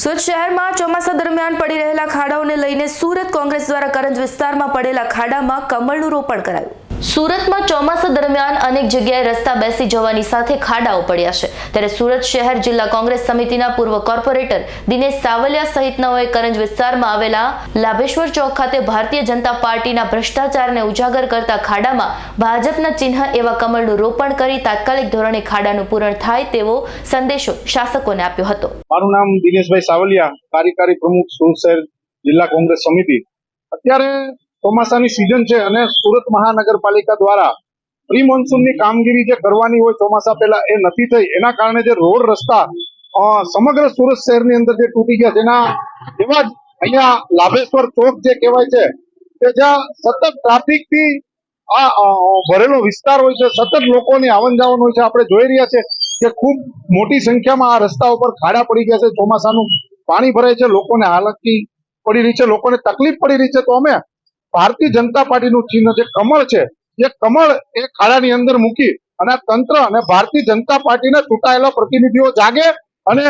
સુરત શહેરમાં ચોમાસા દરમિયાન પડી રહેલા ખાડાઓને લઈને સુરત કોંગ્રેસ દ્વારા કરંજ વિસ્તારમાં પડેલા ખાડામાં કમળનું રોપણ કરાયું. સુરતમાં ચોમાસા દરમિયાન અનેક જગ્યાએ રસ્તા બેસી જવાની સાથે ખાડાઓ પડ્યા છે. ત્યારે સુરત શહેર જિલ્લા કોંગ્રેસ સમિતિના પૂર્વ કોર્પોરેટર દિનેશ સાવલિયા સહિતનાઓએ કરંજ વિસ્તારમાં આવેલા લાભેશ્વર ચોક ખાતે ભારતીય જનતા પાર્ટીના ભ્રષ્ટાચારને ઉજાગર કરતા ખાડામાં ભાજપના ચિહ્ન એવા કમળનું રોપણ કરી તાત્કાલિક ધોરણે ખાડાનું પૂરણ થાય તેવો સંદેશો શાસકોને આપ્યો હતો. મારું નામ દિનેશભાઈ સાવલિયા, કાર્યકારી પ્રમુખ સુરત શહેર જિલ્લા કોંગ્રેસ સમિતિ. અત્યારે ચોમાસાની સિઝન છે અને સુરત મહાનગરપાલિકા દ્વારા પ્રી મોન્સૂનની કામગીરી જે કરવાની હોય ચોમાસા પહેલા એ નથી થઈ. એના કારણે જે રોડ રસ્તા સમગ્ર સુરત શહેરની અંદર જે તૂટી ગયા તેના એવા જ અહીંયા લાભેશ્વર ચોક જે કહેવાય છે, કે જ્યાં સતત ટ્રાફિકથી આ ભરેલો વિસ્તાર હોય છે, સતત લોકોની આવન જાવન હોય છે. આપણે જોઈ રહ્યા છે કે ખૂબ મોટી સંખ્યામાં આ રસ્તા ઉપર ખાડા પડી ગયા છે. ચોમાસાનું પાણી ભરાય છે, લોકોને હાલતથી પડી રહી છે, લોકોને તકલીફ પડી રહી છે. તો અમે ભારતીય જનતા પાર્ટીનું ચિહ્ન જે કમળ છે, એ કમળ એ ખાડાની અંદર મૂકી અને તંત્ર અને ભારતીય જનતા પાર્ટીના ચૂંટાયેલા પ્રતિનિધિઓ જાગે અને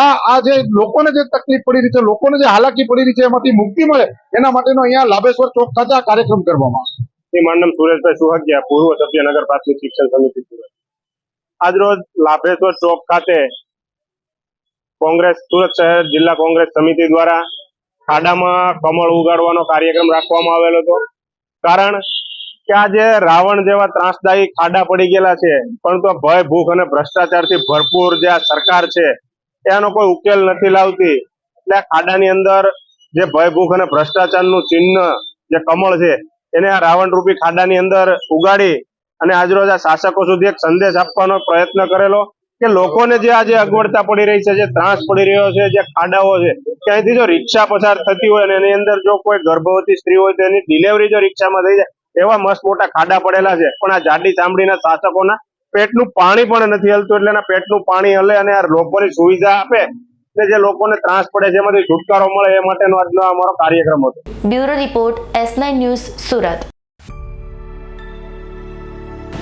આ આ જે લોકોને જે તકલીફ પડી રહી છે, લોકોને જે હાલાકી પડી રહી છે, એમાંથી મુક્તિ મળે, એના માટેનો અહીંયા લાભેશ્વર ચોક ખાતે કાર્યક્રમ કરવામાં આવશે મારું સુરેશભાઈ સુહગિયા, પૂર્વ સભ્ય નગર પ્રાથમિક શિક્ષણ સમિતિ સુરત. આજરોજ લાભેશ્વર ચોક ખાતે કોંગ્રેસ, સુરત શહેર જિલ્લા કોંગ્રેસ સમિતિ દ્વારા ખાડામાં કમળ ઉગાડવાનો કાર્યક્રમ રાખવામાં આવેલો હતો. કારણ કે આ જે રાવણ જેવા ત્રાસદાયી ખાડા પડી ગયેલા છે પરંતુ આ ભય, ભૂખ અને ભ્રષ્ટાચારથી ભરપૂર જે આ સરકાર છે, એનો કોઈ ઉકેલ નથી લાવતી. એટલે ખાડાની અંદર જે ભય, ભૂખ અને ભ્રષ્ટાચારનું ચિહ્ન જે કમળ છે, એને આ રાવણ રૂપી ખાડાની અંદર ઉગાડી અને આજરોજ આ શાસકો સુધી એક સંદેશ આપવાનો પ્રયત્ન કરેલો. કે લોકોને જે આજે અગવડતા પડી રહી છે, જે ત્રાસ પડી રહ્યો છે, જે ખાડાઓ છે, ત્યાંથી જો રિક્ષા પસાર થતી હોય અને એની અંદર જો કોઈ ગર્ભવતી સ્ત્રી હોય તો એની ડિલિવરી જો રિક્ષામાં થઈ જાય, એવા મસ્ત મોટા ખાડા પડેલા છે. પણ આ જાડી ચામડીના શાસકોના પેટનું પાણી પણ નથી હલતું, એટલે એના પેટનું પાણી હલે અને આ લોકોની સુવિધા આપે એટલે જે લોકોને ત્રાસ પડે છે, એમાંથી છુટકારો મળે એ માટેનો આજનો અમારો કાર્યક્રમ હતો. Bureau report S news Surat.